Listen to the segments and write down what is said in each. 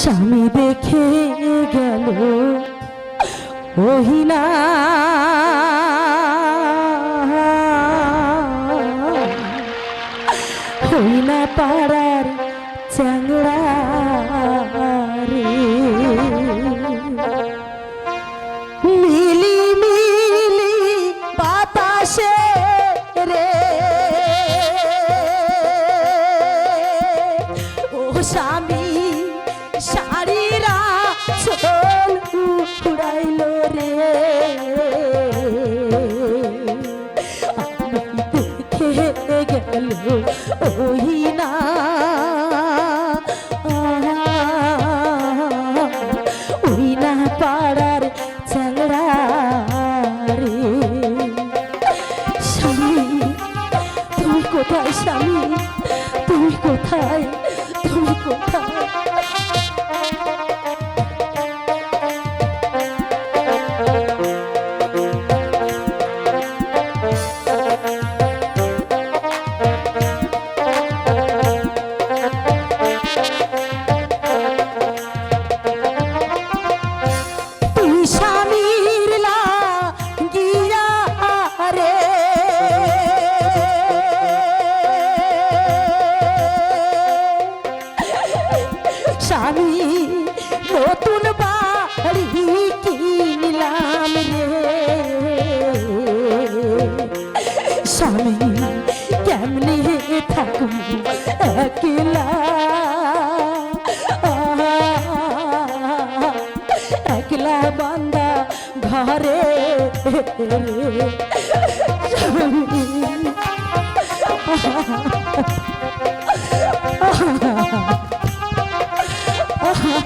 স্বামী দেখে গেল মহিলা। হইনা পাড়ার স্বামী শাড়িরা চল উড়াইল রে। আমি দেখে গেল ওই না স্বামী নতুন বাড়ি কিনলাম রে। স্বামী কেমনে থাকব একলা? একলা বান্দা ঘরে স্বামী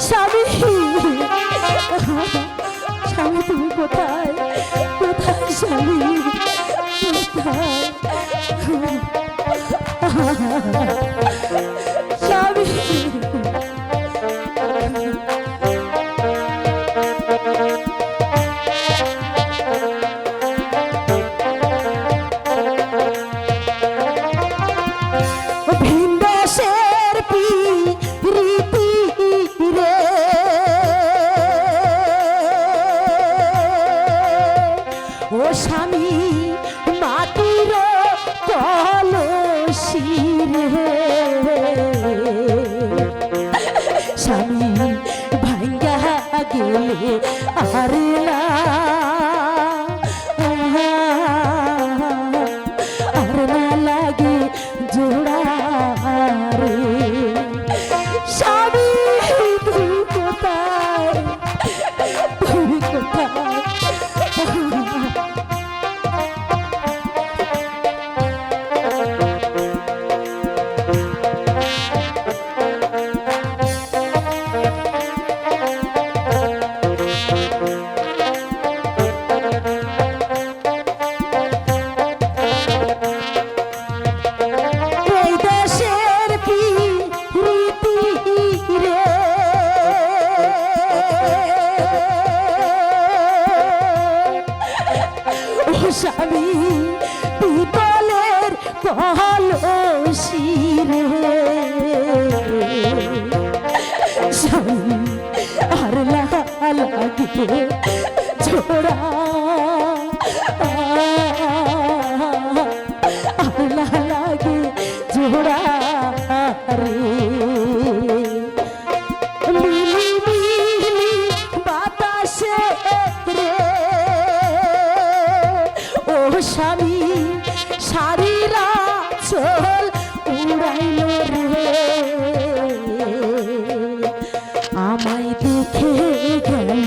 স্বামী স্বামী মাটির কলসি রে। স্বামী ভাঙ্গা গেলে আর স্বামী পিতলের কলসি রে। স্বামী আর লাগে ছোড়া আল্লাহ লাগে জোড়া শাড়ি শাড়িরা চল উড়াইল রে। আমায় দেখে গেল